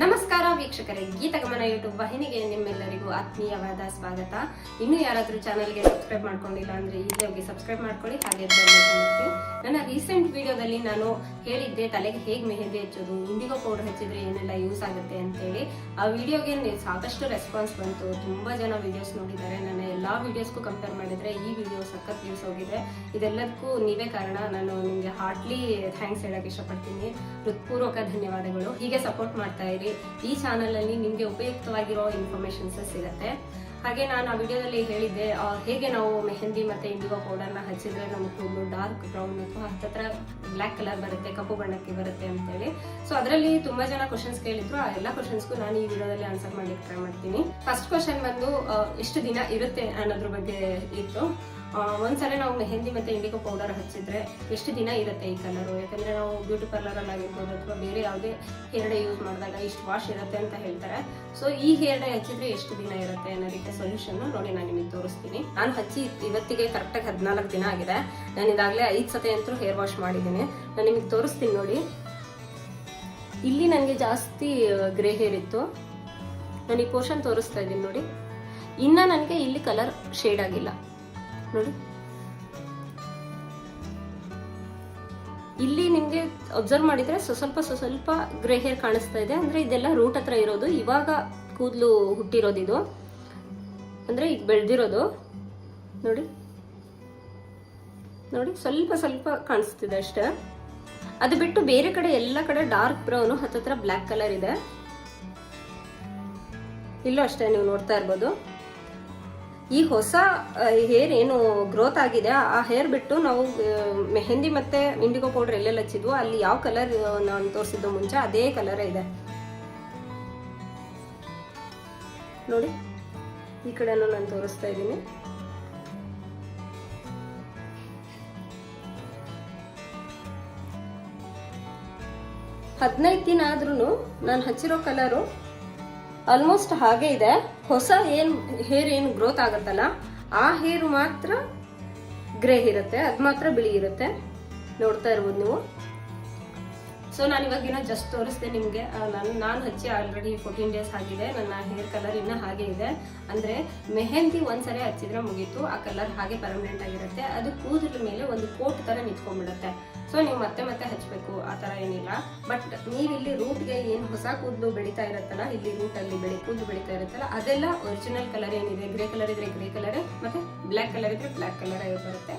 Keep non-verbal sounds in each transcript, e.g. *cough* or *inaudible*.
ನಮಸ್ಕಾರ ವೀಕ್ಷಕರೇ ಗೀತಗಮನ ಯೂಟ್ಯೂಬ್ ವಾಹಿನಿಗೆ ನಿಮ್ಮೆಲ್ಲರಿಗೂ ಆತ್ಮೀಯವಾದ ಸ್ವಾಗತ. ಇನ್ನು ಯಾರಾದರೂ ಚಾನಲ್ಗೆ ಸಬ್ಸ್ಕ್ರೈಬ್ ಮಾಡ್ಕೊಂಡಿಲ್ಲ ಅಂದ್ರೆ ಈಗ ಹೋಗಿ ಸಬ್ಸ್ಕ್ರೈಬ್ ಮಾಡ್ಕೊಳ್ಳಿ, ಹಾಗೆ. ನನ್ನ ರೀಸೆಂಟ್ ವಿಡಿಯೋದಲ್ಲಿ ನಾನು ಹೇಳಿದ್ದೆ, ತಲೆಗೆ ಹೇಗೆ ಮೆಹೆಂದಿ ಹಚ್ಚೋದು ಇಂಡಿಗೋ ಪೌಡರ್ ಹಚ್ಚಿದ್ರೆ ಏನೆಲ್ಲ ಯೂಸ್ ಆಗುತ್ತೆ ಅಂತೇಳಿ. ಆ ವಿಡಿಯೋಗೆ ಸಾಕಷ್ಟು ರೆಸ್ಪಾನ್ಸ್ ಬಂತು. ತುಂಬಾ ಜನ ವಿಡಿಯೋಸ್ ನೋಡಿದ್ದಾರೆ. ನನ್ನ ಎಲ್ಲಾ ವಿಡಿಯೋಸ್ಗೂ ಕಂಪೇರ್ ಮಾಡಿದ್ರೆ ಈ ವಿಡಿಯೋ ಸಖತ್ ಯೂಸ್ ಹೋಗಿದೆ. ಇದೆಲ್ಲದಕ್ಕೂ ನೀವೇ ಕಾರಣ. ನಾನು ನಿಮಗೆ ಹಾರ್ಟ್ಲಿ ಥ್ಯಾಂಕ್ಸ್ ಹೇಳಕ್ ಇಷ್ಟಪಡ್ತೀನಿ. ಹೃತ್ಪೂರ್ವಕ ಧನ್ಯವಾದಗಳು. ಹೀಗೆ ಸಪೋರ್ಟ್ ಮಾಡ್ತಾ ಈ ಚಾನಲ್ ಅಲ್ಲಿ ನಿಮ್ಗೆ ಉಪಯುಕ್ತವಾಗಿರೋ ಇನ್ಫಾರ್ಮೇಶನ್ಸ್ ಸಿಗತ್ತೆ. ಹಾಗೆ ನಾನು ಆ ವಿಡಿಯೋದಲ್ಲಿ ಹೇಳಿದ್ದೆ ಹೇಗೆ ನಾವು ಮೆಹಂದಿ ಮತ್ತೆ ಇಂಡಿಗೋ ಪೌಡರ್ನ ಹಚ್ಚಿದ್ರೆ ನಮ್ಮ ಕೂದಲು ಡಾರ್ಕ್ ಬ್ರೌನ್ ಅಥವಾ ಹತ್ತತ್ರ ಬ್ಲ್ಯಾಕ್ ಕಲರ್ ಬರುತ್ತೆ, ಕಪ್ಪು ಬಣ್ಣಕ್ಕೆ ಬರುತ್ತೆ ಅಂತೇಳಿ. ಸೊ ಅದರಲ್ಲಿ ತುಂಬಾ ಜನ ಕ್ವಶನ್ಸ್ ಕೇಳಿದ್ರು. ಆ ಎಲ್ಲ ಕ್ವಶನ್ಸ್ಗೂ ನಾನು ಈ ವಿಡಿಯೋದಲ್ಲಿ ಆನ್ಸರ್ ಮಾಡಿ ಟ್ರೈ ಮಾಡ್ತೀನಿ. ಫಸ್ಟ್ ಕ್ವಶನ್ ಬಂದು ಎಷ್ಟು ದಿನ ಇರುತ್ತೆ ಅನ್ನೋದ್ರ ಬಗ್ಗೆ ಇತ್ತು. ಒಂದ್ಸಲ ನಾವು ಮೆಹಂದಿ ಮತ್ತೆ ಇಂಡಿಗೋ ಪೌಡರ್ ಹಚ್ಚಿದ್ರೆ ಎಷ್ಟು ದಿನ ಇರುತ್ತೆ ಈ ಕಲರು ಯಾಕಂದ್ರೆ ನಾವು ಬ್ಯೂಟಿ ಪಾರ್ಲರ್ ಅಲ್ಲಿ ಆಗಿರ್ಬೋದು ಅಥವಾ ಬೇರೆ ಯಾವುದೇ ಹೇರ್ ಡೇ ಯೂಸ್ ಮಾಡಿದಾಗ ಇಷ್ಟು ವಾಶ್ ಇರುತ್ತೆ ಅಂತ ಹೇಳ್ತಾರೆ. ಸೊ ಈ ಹೇರ್ ಡೇ ಹಚ್ಚಿದ್ರೆ ಎಷ್ಟು ದಿನ ಇರುತ್ತೆ ಅನ್ನೋದಕ್ಕೆ ಸೊಲ್ಯೂಷನ್ ನೋಡಿ ನಾನು ನಿಮಗೆ ತೋರಿಸ್ತೀನಿ. ನಾನು ಹಚ್ಚಿ ಇವತ್ತಿಗೆ ಕರೆಕ್ಟಾಗಿ ಹದಿನಾಲ್ಕು ದಿನ ಆಗಿದೆ. ನಾನು ಇದಾಗಲೇ ಐದು ಸತಿ ಅಂತೂ ಹೇರ್ ವಾಶ್ ಮಾಡಿದ್ದೀನಿ. ನಾನು ನಿಮಗೆ ತೋರಿಸ್ತೀನಿ ನೋಡಿ. ಇಲ್ಲಿ ನನಗೆ ಜಾಸ್ತಿ ಗ್ರೇ ಹೇರ್ ಇತ್ತು. ನಾನು ಈ ಪೋರ್ಷನ್ ತೋರಿಸ್ತಾ ಇದ್ದೀನಿ ನೋಡಿ. ಇನ್ನ ನನಗೆ ಇಲ್ಲಿ ಕಲರ್ ಶೇಡ್ ಆಗಿಲ್ಲ. ನೋಡಿ. ಇಲ್ಲಿ ನಿಮ್ಗೆ ಅಬ್ಸರ್ವ್ ಮಾಡಿದ್ರೆ ಸ್ವ- ಸ್ವಲ್ಪ ಸ್ವ- ಸ್ವಲ್ಪ ಗ್ರೇ ಹೇರ್ ಕಾಣಿಸ್ತಾ ಇದೆ. ಅಂದ್ರೆ ಇದೆಲ್ಲ ರೂಟ್ ಹತ್ರ ಇರೋದು. ಇವಾಗ ಕೂದಲು ಹುಟ್ಟಿರೋದು ಇದು. ಅಂದ್ರೆ ಈಗ ಬೆಳೆದಿರೋದು. ನೋಡಿ. ನೋಡಿ, ಸ್ವಲ್ಪ ಸ್ವಲ್ಪ ಕಾಣಿಸ್ತಿದೆ ಅಷ್ಟೇ. ಅದು ಬಿಟ್ಟು ಬೇರೆ ಕಡೆ ಎಲ್ಲ ಕಡೆ ಡಾರ್ಕ್ ಬ್ರೌನು ಹತ್ತತ್ರ ಬ್ಲ್ಯಾಕ್ ಕಲರ್ ಇದೆ. ಇಲ್ಲೂ ಅಷ್ಟೇ ನೀವು ನೋಡ್ತಾ ಇರ್ಬೋದು. ಈ ಹೊಸ ಹೇರ್ ಏನು ಗ್ರೋತ್ ಆಗಿದೆ, ಆ ಹೇರ್ ಬಿಟ್ಟು ನಾವು ಮೆಹಂದಿ ಮತ್ತೆ ಇಂಡಿಗೋ ಪೌಡರ್ ಎಲ್ಲೆಲ್ಲ ಹಚ್ಚಿದ್ವು ಅಲ್ಲಿ ಯಾವ ಕಲರ್ ನಾನು ತೋರಿಸಿದ್ದು ಮುಂಚೆ ಅದೇ ಕಲರ್ ಇದೆ. ನೋಡಿ, ಈ ಕಡೆನೂ ನಾನು ತೋರಿಸ್ತಾ ಇದ್ದೀನಿ. ಹದಿನೈದು ದಿನ ಆದ್ರೂ ನಾನು ಹಚ್ಚಿರೋ ಕಲರು ಆಲ್ಮೋಸ್ಟ್ ಹಾಗೆ ಇದೆ. ಹೊಸ ಏನ್, ಹೇರ್ ಏನು ಗ್ರೋತ್ ಆಗುತ್ತಲ್ಲ, ಆ ಹೇರ್ ಮಾತ್ರ ಗ್ರೇ ಇರುತ್ತೆ, ಅದ್ ಮಾತ್ರ ಬಿಳಿ ಇರುತ್ತೆ. ನೋಡ್ತಾ ಇರ್ಬೋದು ನೀವು. ಸೊ ನಾನು ಇವಾಗಿನ ಜಸ್ಟ್ ತೋರಿಸ್ದೆ ನಿಮಗೆ. ನಾನು ನಾನು ಹಚ್ಚಿ ಆಲ್ರೆಡಿ ಫೋರ್ಟೀನ್ ಡೇಸ್ ಆಗಿದೆ. ನನ್ನ ಹೇರ್ ಕಲರ್ ಇನ್ನೂ ಹಾಗೆ ಇದೆ. ಅಂದ್ರೆ ಮೆಹಂದಿ ಒಂದ್ಸರಿ ಹಚ್ಚಿದ್ರೆ ಮುಗೀತು. ಆ ಕಲರ್ ಹಾಗೆ ಪರ್ಮನೆಂಟ್ ಆಗಿರುತ್ತೆ. ಅದು ಕೂದಲ ಮೇಲೆ ಒಂದು ಕೋಟ್ ತರ ನಿಂತ್ಕೊಂಡ್ಬಿಡುತ್ತೆ. ಸೊ ನೀವು ಮತ್ತೆ ಮತ್ತೆ ಹಚ್ಚಬೇಕು ಆ ತರ ಏನಿಲ್ಲ. ಬಟ್ ನೀವಿಲ್ಲಿ ರೂಟ್ಗೆ ಏನು ಹೊಸ ಕೂದಲು ಬೆಳೀತಾ ಇರುತ್ತಲ್ಲ ಇಲ್ಲಿ ರೂಟ್ ಅಲ್ಲಿ ಬೆಳಿ ಕೂದಲು ಬೆಳೀತಾ ಇರುತ್ತಲ್ಲ ಅದೆಲ್ಲ ಒರಿಜಿನಲ್ ಕಲರ್ ಏನಿದೆ? ಗ್ರೇ ಕಲರ್ ಇದ್ರೆ ಗ್ರೇ ಕಲರ್ ಮತ್ತೆ ಬ್ಲ್ಯಾಕ್ ಕಲರ್ ಇದ್ರೆ ಬ್ಲ್ಯಾಕ್ ಕಲರ್ ಬರುತ್ತೆ.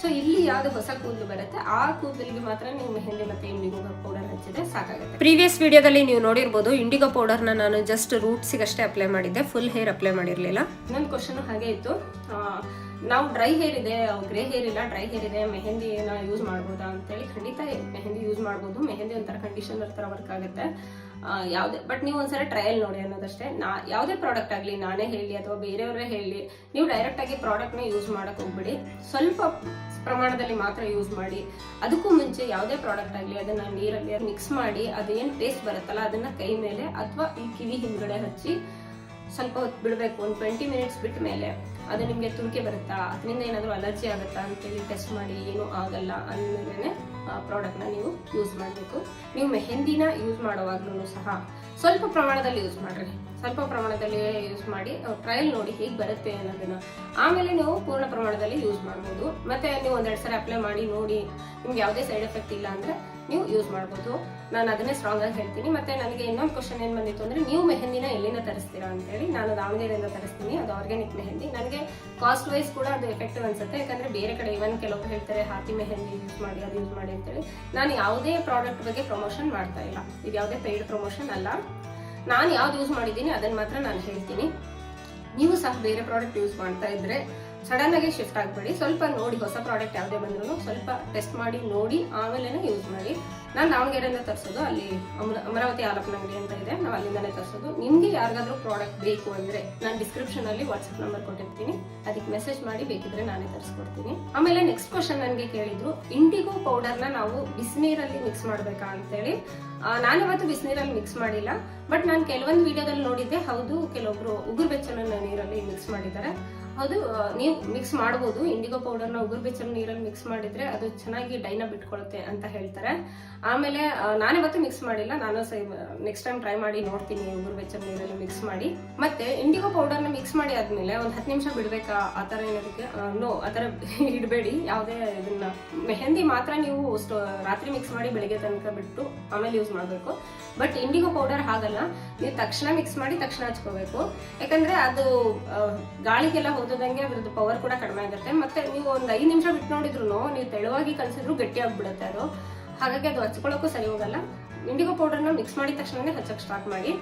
ಸೊ ಇಲ್ಲಿ ಯಾವ್ದು ಹೊಸ ಕೂದಲು ಬರುತ್ತೆ ಆ ಕೂದಲಿಗೆ ಮಾತ್ರ ನೀವು ಮೆಹಂದಿ ಮತ್ತೆ ಇಂಡಿಗೋ ಪೌಡರ್ ಹಚ್ಚಿದ್ರೆ ಸಾಕಾಗುತ್ತೆ. ಪ್ರೀವಿಯಸ್ ವಿಡಿಯೋದಲ್ಲಿ ನೀವು ನೋಡಿರ್ಬೋದು ಇಂಡಿಗೋ ಪೌಡರ್ನ ನಾನು ಜಸ್ಟ್ ರೂಟ್ಸಿಗಷ್ಟೇ ಅಪ್ಲೈ ಮಾಡಿದ್ದೆ ಫುಲ್ ಹೇರ್ ಅಪ್ಲೈ ಮಾಡಿರಲಿಲ್ಲ. ಇನ್ನೊಂದು ಕ್ವಶನ್ ಹಾಗೆ ಇತ್ತು. ನಾವು ಡ್ರೈ ಹೇರ್ ಇದೆ, ಗ್ರೇ ಹೇರ್ ಇಲ್ಲ, ಡ್ರೈ ಹೇರ್ ಇದೆ ಮೆಹಂದಿನ ಯೂಸ್ ಮಾಡ್ಬೋದಾ ಅಂತೇಳಿ ಖಂಡಿತ ಮೆಹಂದಿ ಯೂಸ್ ಮಾಡ್ಬೋದು. ಮೆಹಂದಿ ಒಂಥರ ಕಂಡೀಷನರ್ ಥರ ವರ್ಕ್ ಆಗುತ್ತೆ. ಯಾವುದೇ ಬಟ್ ನೀವು ಒಂದ್ಸಲ ಟ್ರಯಲ್ ನೋಡಿ ಅನ್ನೋದಷ್ಟೇ. ನಾ, ಯಾವುದೇ ಪ್ರಾಡಕ್ಟ್ ಆಗಲಿ, ನಾನೇ ಹೇಳಿ ಅಥವಾ ಬೇರೆಯವರೇ ಹೇಳಿ, ನೀವು ಡೈರೆಕ್ಟ್ ಆಗಿ ಪ್ರಾಡಕ್ಟ್ನ ಯೂಸ್ ಮಾಡಕ್ ಹೋಗ್ಬಿಡಿ. ಸ್ವಲ್ಪ ಪ್ರಮಾಣದಲ್ಲಿ ಮಾತ್ರ ಯೂಸ್ ಮಾಡಿ. ಅದಕ್ಕೂ ಮುಂಚೆ ಯಾವುದೇ ಪ್ರಾಡಕ್ಟ್ ಆಗಲಿ, ಅದನ್ನ ನೀರಲ್ಲಿ ಮಿಕ್ಸ್ ಮಾಡಿ, ಅದೇನು ಟೇಸ್ಟ್ ಬರುತ್ತಲ್ಲ, ಅದನ್ನ ಕೈ ಮೇಲೆ ಅಥವಾ ಈ ಕಿವಿ ಹಿಂದ್ಗಡೆ ಹಚ್ಚಿ ಸ್ವಲ್ಪ ಹೊತ್ತು ಬಿಡಬೇಕು. ಒಂದು ಟ್ವೆಂಟಿ ಮಿನಿಟ್ಸ್ ಬಿಟ್ಟ ಮೇಲೆ ಅದು ನಿಮಗೆ ತುರಿಕೆ ಬರುತ್ತಾ? ಅದರಿಂದ ಏನಾದರೂ ಅಲರ್ಜಿ ಆಗುತ್ತಾ ಅಂತೇಳಿ ಟೆಸ್ಟ್ ಮಾಡಿ ಏನೂ ಆಗಲ್ಲ ಆ ಪ್ರಾಡಕ್ಟ್ನ ನೀವು ಯೂಸ್ ಮಾಡಬೇಕು. ನೀವು ಮೆಹೆಂದಿನ ಯೂಸ್ ಮಾಡುವಾಗ್ಲೂ ಸಹ ಸ್ವಲ್ಪ ಪ್ರಮಾಣದಲ್ಲಿ ಯೂಸ್ ಮಾಡ್ರಿ. ಸ್ವಲ್ಪ ಪ್ರಮಾಣದಲ್ಲಿ ಯೂಸ್ ಮಾಡಿ ಟ್ರಯಲ್ ನೋಡಿ ಹೇಗೆ ಬರುತ್ತೆ ಅನ್ನೋದನ್ನ. ಆಮೇಲೆ ನೀವು ಪೂರ್ಣ ಪ್ರಮಾಣದಲ್ಲಿ ಯೂಸ್ ಮಾಡ್ಬೋದು. ಮತ್ತೆ ನೀವು ಒಂದೆರಡು ಸಲ ಅಪ್ಲೈ ಮಾಡಿ ನೋಡಿ. ನಿಮ್ಗೆ ಯಾವುದೇ ಸೈಡ್ ಎಫೆಕ್ಟ್ ಇಲ್ಲ ಅಂದ್ರೆ ನೀವು ಯೂಸ್ ಮಾಡ್ಬೋದು. ನಾನು ಅದನ್ನೇ ಸ್ಟ್ರಾಂಗ್ ಆಗಿ ಹೇಳ್ತೀನಿ. ಮತ್ತೆ ನನಗೆ ಇನ್ನೊಂದು ಕ್ವಶನ್ ಏನು ಬಂದಿತ್ತು ಅಂದರೆ, ನೀವು ಮೆಹಂದಿನ ಎಲ್ಲಿಂದ ತರಿಸ್ತೀರಾ ಅಂತೇಳಿ ನಾನು ದಾವಣಗೆರೆಯಿಂದ ತರಿಸ್ತೀನಿ. ಅದು ಆರ್ಗ್ಯಾನಿಕ್ ಮೆಹಂದಿ. ನನಗೆ ಕಾಸ್ಟ್ ವೈಸ್ ಕೂಡ ಅದು ಎಫೆಕ್ಟಿವ್ ಅನ್ಸುತ್ತೆ. ಯಾಕಂದರೆ ಬೇರೆ ಕಡೆ ಇವನ್ ಕೆಲವರು ಹೇಳ್ತಾರೆ ಹಾತಿ ಮೆಹಂದಿ ಯೂಸ್ ಮಾಡಿ, ಅದು ಯೂಸ್ ಮಾಡಿ ಅಂತೇಳಿ. ನಾನು ಯಾವುದೇ ಪ್ರಾಡಕ್ಟ್ ಬಗ್ಗೆ ಪ್ರಮೋಷನ್ ಮಾಡ್ತಾ ಇಲ್ಲ. ಇದು ಯಾವುದೇ ಪೇಯ್ಡ್ ಪ್ರಮೋಷನ್ ಅಲ್ಲ. ನಾನು ಯಾವ್ದು ಯೂಸ್ ಮಾಡಿದ್ದೀನಿ ಅದನ್ನ ಮಾತ್ರ ನಾನು ಹೇಳ್ತೀನಿ. ನೀವು ಸಹ ಬೇರೆ ಪ್ರಾಡಕ್ಟ್ ಯೂಸ್ ಮಾಡ್ತಾ ಇದ್ರೆ ಸಡನ್ ಆಗಿ ಶಿಫ್ಟ್ ಆಗಬೇಡಿ. ಸ್ವಲ್ಪ ನೋಡಿ, ಹೊಸ ಪ್ರಾಡಕ್ಟ್ ಯಾವುದೇ ಬಂದ್ರು ಸ್ವಲ್ಪ ಟೆಸ್ಟ್ ಮಾಡಿ, ನೋಡಿ ಆಮೇಲೆ ಯೂಸ್ ಮಾಡಿ. ನಾನು ದಾವಣಗೆರೆಯಿಂದ ತರಿಸೋದು, ಅಲ್ಲಿ ಅಮರ- ಅಮರಾವತಿ ಆಲಪ್ಪನ ಅಂಗಡಿ ಅಂತ ಇದೆ. ನಾವು ಅಲ್ಲಿಂದಲೇ ತರಿಸೋದು. ನಿಮ್ಗೆ ಯಾರಿಗಾದ್ರೂ ಪ್ರಾಡಕ್ಟ್ ಬೇಕು ಅಂದ್ರೆ ನಾನು ಡಿಸ್ಕ್ರಿಪ್ಷನ್ ಅಲ್ಲಿ ವಾಟ್ಸ್ಆಪ್ ನಂಬರ್ ಕೊಟ್ಟಿರ್ತೀನಿ. ಅದಕ್ಕೆ ಮೆಸೇಜ್ ಮಾಡಿ, ಬೇಕಿದ್ರೆ ನಾನೇ ತರಿಸ್ಕೊಡ್ತೀನಿ. ಆಮೇಲೆ ನೆಕ್ಸ್ಟ್ ಕ್ವಶನ್ ನನಗೆ ಕೇಳಿದ್ರು ಇಂಡಿಗೋ ಪೌಡರ್ನ ನಾವು ಬಿಸಿನೀರಲ್ಲಿ ಮಿಕ್ಸ್ ಮಾಡ್ಬೇಕಾ ಅಂತೇಳಿ. ನಾನು ನಾನಿವತ್ತು ಬಿಸಿನೀರಲ್ಲಿ ಮಿಕ್ಸ್ ಮಾಡಿಲ್ಲ. ಬಟ್ ನಾನು ಕೆಲವೊಂದು ವಿಡಿಯೋದಲ್ಲಿ ನೋಡಿದ್ದೆ. ಹೌದು, ಕೆಲವೊಬ್ರು ಉಗುರು ಬೆಚ್ಚನ ನೀರಲ್ಲಿ ಮಿಕ್ಸ್ ಮಾಡಿದ್ದಾರೆ. ಅದು ನೀವು ಮಿಕ್ಸ್ ಮಾಡ್ಬೋದು. ಇಂಡಿಗೋ ಪೌಡರ್ನ ಉಗುರು ಬೆಚ್ಚಲು ನೀರಲ್ಲಿ ಮಿಕ್ಸ್ ಮಾಡಿದ್ರೆ ಅದು ಚೆನ್ನಾಗಿ ಡೈನ ಬಿಟ್ಕೊಳುತ್ತೆ ಅಂತ ಹೇಳ್ತಾರೆ. ಆಮೇಲೆ ನಾನೇ ಮತ್ತೆ ಮಿಕ್ಸ್ ಮಾಡಿಲ್ಲ. ನಾನು ನೆಕ್ಸ್ಟ್ ಟೈಮ್ ಟ್ರೈ ಮಾಡಿ ನೋಡ್ತೀನಿ ಉಗುರು ಬೆಚ್ಚ ನೀರಲ್ಲಿ ಮಿಕ್ಸ್ ಮಾಡಿ. ಮತ್ತೆ ಇಂಡಿಗೋ ಪೌಡರ್ನ ಮಿಕ್ಸ್ ಮಾಡಿ ಆದ್ಮೇಲೆ ಒಂದು ಹತ್ತು ನಿಮಿಷ ಬಿಡ್ಬೇಕಾ? ಆ ಥರ ಏನದಕ್ಕೆ ನೋ ಆ ಥರ *laughs* ಇಡಬೇಡಿ. ಯಾವುದೇ ಇದನ್ನ. ಮೆಹಂದಿ ಮಾತ್ರ ನೀವು ರಾತ್ರಿ ಮಿಕ್ಸ್ ಮಾಡಿ ಬೆಳಿಗ್ಗೆ ತನಕ ಬಿಟ್ಟು ಆಮೇಲೆ ಯೂಸ್ ಮಾಡಬೇಕು. ಬಟ್ ಇಂಡಿಗೋ ಪೌಡರ್ ಹಾಗಲ್ಲ. ನೀವು ತಕ್ಷಣ ಮಿಕ್ಸ್ ಮಾಡಿ ತಕ್ಷಣ ಹಚ್ಕೋಬೇಕು. ಯಾಕಂದ್ರೆ ಅದು ಗಾಳಿಗೆಲ್ಲ ಗಾಳಿಗೆಲ್ಲ ಹೋದಂಗೆ ಅದ್ರದ್ದು ಪವರ್ ಕೂಡ ಕಡಿಮೆ ಆಗುತ್ತೆ. ಮತ್ತೆ ನೀವು ಒಂದು ಐದು ನಿಮಿಷ ಬಿಟ್ಟು ನೋಡಿದ್ರು ನೀವು ತೆಳುವಾಗಿ ಕಲಿಸಿದ್ರು ಗಟ್ಟಿ ಆಗ್ಬಿಡುತ್ತೆ ಅದು. ಹಾಗಾಗಿ ಅದು ಹಚ್ಕೊಳ್ಳೋಕ್ಕೂ ಸರಿ ಹೋಗಲ್ಲ. ಇಂಡಿಗೋ ಪೌಡರ್ನ ಮಿಕ್ಸ್ ಮಾಡಿದ ತಕ್ಷಣನೇ ಹಚ್ಚಕ್ಕೆ ಸ್ಟಾರ್ಟ್ ಮಾಡಿ.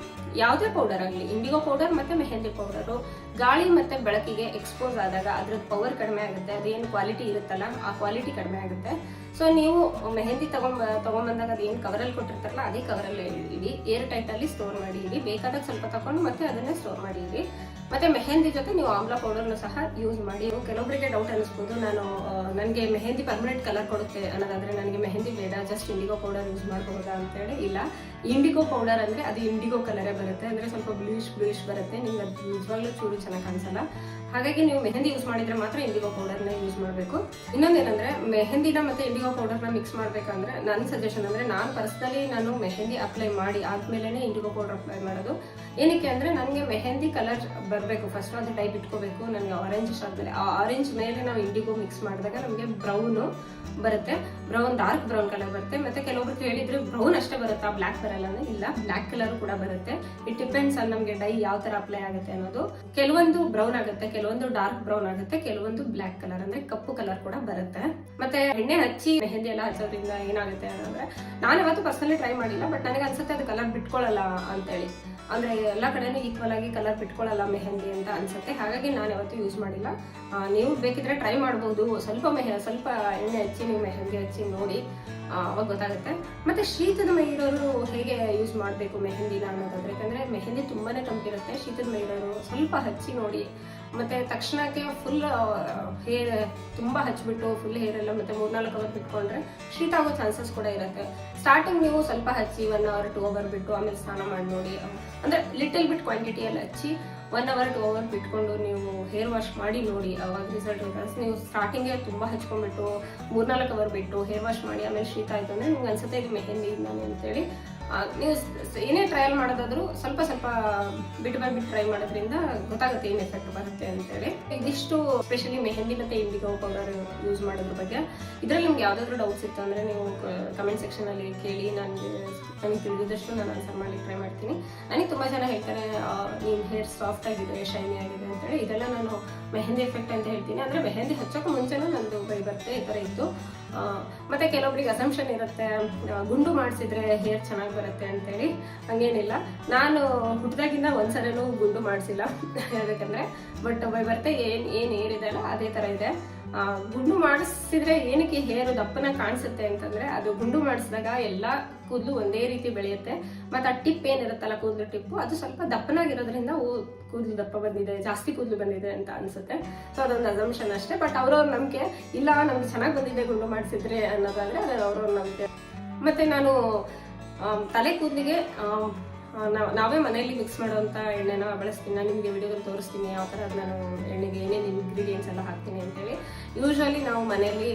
ಯಾವುದೇ ಪೌಡರ್ ಆಗಲಿ ಇಂಡಿಗೋ ಪೌಡರ್ ಮತ್ತೆ ಮೆಹಂದಿ ಪೌಡರು ಗಾಳಿ ಮತ್ತೆ ಬೆಳಕಿಗೆ ಎಕ್ಸ್ಪೋಸ್ ಆದಾಗ ಅದ್ರದ್ದು ಪವರ್ ಕಡಿಮೆ ಆಗುತ್ತೆ. ಅದೇನು ಕ್ವಾಲಿಟಿ ಇರುತ್ತಲ್ಲ, ಆ ಕ್ವಾಲಿಟಿ ಕಡಿಮೆ ಆಗುತ್ತೆ. ಸೊ ನೀವು ಮೆಹಂದಿ ತಗೊಂಡ್ ತಗೊಂಬಂದಾಗ ಅದೇನು ಕವರಲ್ಲಿ ಕೊಟ್ಟಿರ್ತಾರಲ್ಲ, ಅದೇ ಕವರಲ್ಲಿ ಇಡಿ. ಏರ್ ಟೈಟ್ ಅಲ್ಲಿ ಸ್ಟೋರ್ ಮಾಡಿ ಇಡಿ. ಬೇಕಾದಾಗ ಸ್ವಲ್ಪ ತಗೊಂಡು ಮತ್ತೆ ಅದನ್ನೇ ಸ್ಟೋರ್ ಮಾಡಿ ಇಡಿ. ಮತ್ತೆ ಮೆಹಂದಿ ಜೊತೆ ನೀವು ಆಮ್ಲ ಪೌಡರ್ನು ಸಹ ಯೂಸ್ ಮಾಡಿ. ಕೆಲವೊಬ್ಬರಿಗೆ ಡೌಟ್ ಅನಿಸ್ಬೋದು ನಾನು ನನಗೆ ಮೆಹಂದಿ ಪರ್ಮನೆಂಟ್ ಕಲರ್ ಕೊಡುತ್ತೆ ಅನ್ನೋದಾದ್ರೆ ನನಗೆ ಮೆಹಂದಿ ಬೇಡ ಜಸ್ಟ್ ಇಂಡಿಗೋ ಪೌಡರ್ ಯೂಸ್ ಮಾಡಬಹುದಾ ಅಂತೇಳಿ ಇಲ್ಲ. ಇಂಡಿಗೋ ಪೌಡರ್ ಅಂದ್ರೆ ಅದು ಇಂಡಿಗೋ ಕಲರೇ ಬರುತ್ತೆ. ಅಂದ್ರೆ ಸ್ವಲ್ಪ ಬ್ಲೂಯಿಶ್ ಬ್ಲೂಯಿಶ್ ಬರುತ್ತೆ. ನಿಮ್ಗೆ ಅದು ನಿಜವಾಗ್ಲೂ ಚೂರು ಚೆನ್ನಾಗಿ ಕಾಣಿಸಲ್ಲ. ಹಾಗಾಗಿ ನೀವು ಮೆಹಂದಿ ಯೂಸ್ ಮಾಡಿದ್ರೆ ಮಾತ್ರ ಇಂಡಿಗೋ ಪೌಡರ್ನ ಯೂಸ್ ಮಾಡಬೇಕು. ಇನ್ನೊಂದೇನಂದ್ರೆ, ಮೆಹಂದಿನ ಮತ್ತೆ ಇಂಡಿಗೋ ಪೌಡರ್ನ ಮಿಕ್ಸ್ ಮಾಡ್ಬೇಕಂದ್ರೆ ನನ್ನ ಸಜೆಷನ್ ಅಂದ್ರೆ ನಾನು ಪರ್ಸನಲಿ ನಾನು ಮೆಹಂದಿ ಅಪ್ಲೈ ಮಾಡಿ ಆದ್ಮೇಲೆ ಇಂಡಿಗೋ ಪೌಡರ್ ಅಪ್ಲೈ ಮಾಡೋದು. ಏನಕ್ಕೆ ಅಂದ್ರೆ ನನಗೆ ಮೆಹಂದಿ ಕಲರ್ ಬರಬೇಕು. ಫಸ್ಟ್ ಅದು ಟೈಪ್ ಇಟ್ಕೋಬೇಕು. ನನಗೆ ಆರೆಂಜ್ ಇಷ್ಟ ಆದ್ಮೇಲೆ ಆ ಆರೆಂಜ್ ಮೇಲೆ ನಾವು ಇಂಡಿಗೋ ಮಿಕ್ಸ್ ಮಾಡಿದಾಗ ನಮಗೆ ಬ್ರೌನು ಬರುತ್ತೆ. ಬ್ರೌನ್ ಡಾರ್ಕ್ ಬ್ರೌನ್ ಕಲರ್ ಬರುತ್ತೆ. ಮತ್ತೆ ಕೆಲವೊಬ್ರು ಕೇಳಿದ್ರೆ ಬ್ರೌನ್ ಅಷ್ಟೇ ಬರುತ್ತಾ? ಬ್ಲ್ಯಾಕ್ ಬರಲ್ಲ ಅಂದ್ರೆ ಇಲ್ಲ. ಬ್ಲ್ಯಾಕ್ ಕಲರ್ ಕೂಡ ಬರುತ್ತೆ. ಇಟ್ ಡಿಪೆಂಡ್ಸ್ ಆನ್ ನಮಗೆ ಡೈ ಯಾವ ತರ ಅಪ್ಲೈ ಆಗುತ್ತೆ ಅನ್ನೋದು. ಕೆಲವೊಂದು ಬ್ರೌನ್ ಆಗುತ್ತೆ. ಕೆಲವೊಂದು ಡಾರ್ಕ್ ಬ್ರೌನ್ ಆಗುತ್ತೆ, ಕೆಲವೊಂದು ಬ್ಲ್ಯಾಕ್ ಕಲರ್ ಅಂದ್ರೆ ಕಪ್ಪು ಕಲರ್ ಕೂಡ ಬರುತ್ತೆ. ಮತ್ತೆ ಎಣ್ಣೆ ಹಚ್ಚಿ ಮೆಹಂದಿ ಎಲ್ಲ ಹಚ್ಚೋದ್ರಿಂದ ಏನಾಗುತ್ತೆ ಅಂದ್ರೆ ನಾನು ಯಾವತ್ತು ಪರ್ಸನಲಿ ಟ್ರೈ ಮಾಡಿಲ್ಲ ಬಟ್ ನನಗೆ ಅನ್ಸುತ್ತೆ ಅದು ಕಲರ್ ಬಿಟ್ಕೊಳ್ಳಲ್ಲ ಅಂತೇಳಿ. ಅಂದ್ರೆ ಎಲ್ಲ ಕಡೆನೂ ಈಕ್ವಲ್ ಆಗಿ ಕಲರ್ ಬಿಟ್ಕೊಳ್ಳಲ್ಲ ಮೆಹಂದಿ ಅಂತ ಅನ್ಸುತ್ತೆ. ಹಾಗಾಗಿ ನಾನು ಯಾವತ್ತೂ ಯೂಸ್ ಮಾಡಿಲ್ಲ. ನೀವು ಬೇಕಿದ್ರೆ ಟ್ರೈ ಮಾಡ್ಬೋದು. ಸ್ವಲ್ಪ ಮೆಹ, ಸ್ವಲ್ಪ ಎಣ್ಣೆ ಹಚ್ಚಿ, ನೀವು ಮೆಹಂದಿ ಹಚ್ಚಿ ನೋಡಿ ಅವಾಗ ಗೊತ್ತಾಗುತ್ತೆ. ಮತ್ತೆ ಶೀತದ ಮೈ ಇರೋರು ಹೇಗೆ ಯೂಸ್ ಮಾಡಬೇಕು ಮೆಹಂದಿನ ಅನ್ನೋದಾದ್ರೆ, ಯಾಕಂದ್ರೆ ಮೆಹಂದಿ ತುಂಬಾನೇ ತಂಪಿರುತ್ತೆ. ಶೀತದ ಮೈ ಇರೋರು ಸ್ವಲ್ಪ ಹಚ್ಚಿ ನೋಡಿ ಮತ್ತೆ ತಕ್ಷಣಕ್ಕೆ ಫುಲ್ ಹೇರ್ ತುಂಬಾ ಹಚ್ಬಿಟ್ಟು ಫುಲ್ ಹೇರ್ ಎಲ್ಲ ಮತ್ತೆ ಮೂರ್ನಾಲ್ಕು ಅವರ್ ಬಿಟ್ಕೊಂಡ್ರೆ ಶೀತ ಆಗೋ ಚಾನ್ಸಸ್ ಕೂಡ ಇರುತ್ತೆ. ಸ್ಟಾರ್ಟಿಂಗ್ ನೀವು ಸ್ವಲ್ಪ ಹಚ್ಚಿ ಒನ್ ಅವರ್ ಟೂ ಅವರ್ ಬಿಟ್ಟು ಆಮೇಲೆ ಸ್ನಾನ ಮಾಡಿ ನೋಡಿ. ಅಂದ್ರೆ ಲಿಟಲ್ ಬಿಟ್ ಕ್ವಾಂಟಿಟಿಯಲ್ಲಿ ಹಚ್ಚಿ ಒನ್ ಅವರ್ ಟೂ ಅವರ್ ಬಿಟ್ಕೊಂಡು ನೀವು ಹೇರ್ ವಾಶ್ ಮಾಡಿ ನೋಡಿ. ಅವಾಗ ರಿಸಲ್ಟ್ ಇರುತ್ತೆ. ನೀವು ಸ್ಟಾರ್ಟಿಂಗ್ ತುಂಬಾ ಹಚ್ಕೊಂಡ್ಬಿಟ್ಟು ಮೂರ್ನಾಲ್ಕು ಅವರ್ ಬಿಟ್ಟು ಹೇರ್ ವಾಶ್ ಮಾಡಿ ಆಮೇಲೆ ಶೀತ ಆಯ್ತು ಅಂದ್ರೆ ನಿಮ್ಗೆ ಅನ್ಸುತ್ತೆ ಇದು ಮೆಹಂದಿ ನಾನು ಅಂತೇಳಿ ನೀವು ಏನೇ ಟ್ರಯಲ್ ಮಾಡೋದಾದ್ರೂ ಸ್ವಲ್ಪ ಸ್ವಲ್ಪ ಬಿಟ್ಟು ಬೈ ಬಿಟ್ಟು ಟ್ರೈ ಮಾಡೋದ್ರಿಂದ ಗೊತ್ತಾಗುತ್ತೆ ಏನು ಎಫೆಕ್ಟ್ ಬರುತ್ತೆ ಅಂತೇಳಿ. ಇದಿಷ್ಟು ಸ್ಪೆಷಲಿ ಮೆಹಂದಿ ಮತ್ತೆ ಇಂಡಿಗೋ ಪೌಡರ್ ಯೂಸ್ ಮಾಡೋದ್ರ ಬಗ್ಗೆ. ಇದ್ರಲ್ಲಿ ನಿಮ್ಗೆ ಯಾವುದಾದ್ರೂ ಡೌಟ್ಸ್ ಇತ್ತು ಅಂದ್ರೆ ನೀವು ಕಮೆಂಟ್ ಸೆಕ್ಷನ್ ಅಲ್ಲಿ ಕೇಳಿ ನನಗೆ ನನಗೆ ತಿಳಿದಷ್ಟು ನಾನು ಆನ್ಸರ್ ಮಾಡಲಿಕ್ಕೆ ಟ್ರೈ ಮಾಡ್ತೀನಿ. ನನಗೆ ತುಂಬಾ ಜನ ಹೇಳ್ತಾರೆ ನಿಮ್ಮ ಹೇರ್ ಸಾಫ್ಟ್ ಆಗಿದೆ ಶೈನಿ ಆಗಿದೆ ಅಂತೇಳಿ. ಇದೆಲ್ಲ ನಾನು ಮೆಹಂದಿ ಎಫೆಕ್ಟ್ ಅಂತ ಹೇಳ್ತೀನಿ. ಅಂದ್ರೆ ಮೆಹಂದಿ ಹಚ್ಚೋಕೆ ಮುಂಚೆನೂ ನಂದು ಬೈ ಬರ್ತೇ ಈ ಇತ್ತು. ಮತ್ತೆ ಕೆಲವೊಬ್ರಿಗೆ ಅಸಂಪ್ಷನ್ ಇರುತ್ತೆ ಗುಂಡು ಮಾಡಿಸಿದ್ರೆ ಹೇರ್ ಚೆನ್ನಾಗಿ ಬರುತ್ತೆ ಅಂತೇಳಿ, ಹಂಗೇನಿಲ್ಲ. ನಾನು ಹುಟ್ಟಿದಾಗಿಂದ ಒಂದ್ಸಲೂ ಗುಂಡು ಮಾಡಿಸಿಲ್ಲ ಹೇಳ್ಬೇಕಂದ್ರೆ ಬಟ್ ಬೈ ಬರ್ತೆ ಏನ್ ಏನ್ ಏರಿದೆ ಅಲ್ಲ ಅದೇ ತರ ಇದೆ. ಗುಂಡು ಮಾಡಿಸಿದ್ರೆ ಏನಕ್ಕೆ ಹೇರು ದಪ್ಪನ ಕಾಣಿಸುತ್ತೆ ಅಂತಂದ್ರೆ ಅದು ಗುಂಡು ಮಾಡಿಸಿದಾಗ ಎಲ್ಲಾ ಕೂದಲು ಒಂದೇ ರೀತಿ ಬೆಳೆಯುತ್ತೆ. ಮತ್ತೆ ಆ ಟಿಪ್ ಏನಿರುತ್ತಲ್ಲ, ಕೂದಲು ಟಿಪ್ಪು, ಅದು ಸ್ವಲ್ಪ ದಪ್ಪನಾಗಿರೋದ್ರಿಂದ ಕೂದಲು ದಪ್ಪ ಬಂದಿದೆ, ಜಾಸ್ತಿ ಕೂದಲು ಬಂದಿದೆ ಅಂತ ಅನ್ಸುತ್ತೆ. ಸೊ ಅದೊಂದು ಅಸಂಪ್ಷನ್ ಅಷ್ಟೇ. ಬಟ್ ಅವ್ರವ್ರ ನಂಬಿಕೆ, ಇಲ್ಲ, ನಮ್ಗೆ ಚೆನ್ನಾಗಿ ಬಂದಿದೆ ಗುಂಡು ಮಾಡಿಸಿದ್ರೆ ಅನ್ನೋದಾದ್ರೆ ಅದು ಅವ್ರವ್ರ ನಂಬಿಕೆ. ಮತ್ತೆ ನಾನು ತಲೆ ಕೂದಲಿಗೆ ನಾವೇ ಮನೆಯಲ್ಲಿ ಮಿಕ್ಸ್ ಮಾಡುವಂತ ಎಣ್ಣೆನ ಬಳಸ್ತೀನಿ, ನಾನು ನಿಮಗೆ ವಿಡಿಯೋದಲ್ಲಿ ತೋರಿಸ್ತೀನಿ ಯಾವ ಥರ ನಾನು ಎಣ್ಣೆಗೆ ಏನೇನು ಇಂಗ್ರೀಡಿಯೆಂಟ್ಸ್ ಎಲ್ಲ ಹಾಕ್ತೀನಿ ಅಂತೇಳಿ. ಯೂಶ್ವಲಿ ನಾವು ಮನೆಯಲ್ಲಿ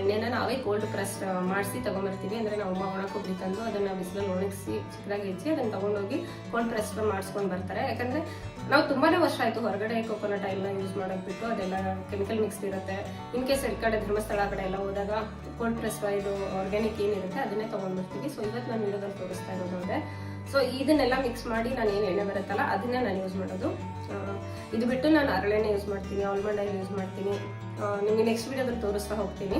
ಎಣ್ಣೆನ ನಾವೇ ಕೋಲ್ಡ್ ಪ್ರೆಸ್ ಮಾಡಿಸಿ ತಗೊಂಬರ್ತೀವಿ. ಅಂದರೆ ನಾವು ಒಣ ಕೊಬ್ಬರಿ ತಂದು ಅದನ್ನು ಬಿಸಿಲಲ್ಲಿ ಒಣಗಿಸಿ, ಚಿಕ್ಕದಾಗಿ ಹೆಚ್ಚಿ ಅದನ್ನು ತೊಗೊಂಡೋಗಿ ಕೋಲ್ಡ್ ಪ್ರೆಸ್ ಮಾಡಿಸ್ಕೊಂಡು ಬರ್ತಾರೆ. ಯಾಕಂದರೆ ನಾವು ತುಂಬಾ ವರ್ಷ ಆಯಿತು ಹೊರಗಡೆ ಕೊಕೊನಟ್ ಆಯಿಲ್ನ ಯೂಸ್ ಮಾಡೋಕ್ಕೆ ಬಿಟ್ಟು ಅದೆಲ್ಲ ಕೆಮಿಕಲ್ ಮಿಕ್ಸ್ ಇರುತ್ತೆ. ಇನ್ ಕೇಸ್ ಈ ಕಡೆ ಧರ್ಮಸ್ಥಳ ಕಡೆ ಎಲ್ಲ ಹೋದಾಗ ಕೋಲ್ಡ್ ಪ್ರೆಸ್ ಇದು ಆರ್ಗ್ಯಾನಿಕ್ ಏನಿರುತ್ತೆ ಅದನ್ನೇ ತೊಗೊಂಡ್ಬರ್ತೀವಿ ಸೊ ಇವತ್ತು ನಾನು ವಿಡಿಯೋದಲ್ಲಿ ತೋರಿಸ್ತಾ ಇರೋದು ಅದೇ. ಸೊ ಇದನ್ನೆಲ್ಲ ಮಿಕ್ಸ್ ಮಾಡಿ ನಾನು ಏನು ಎಣ್ಣೆ ಬರುತ್ತಲ್ಲ, ಅದನ್ನೇ ನಾನು ಯೂಸ್ ಮಾಡೋದು. ಇದು ಬಿಟ್ಟು ನಾನು ಅರಳೆಣ್ಣೆ ಯೂಸ್ ಮಾಡ್ತೀನಿ ಆಲ್ಮಂಡ್ ಆಯಿಲ್ ಯೂಸ್ ಮಾಡ್ತೀನಿ. ನಿಮಗೆ ನೆಕ್ಸ್ಟ್ ವಿಡಿಯೋದಲ್ಲಿ ತೋರಿಸ್ತಾ ಹೋಗ್ತೀನಿ.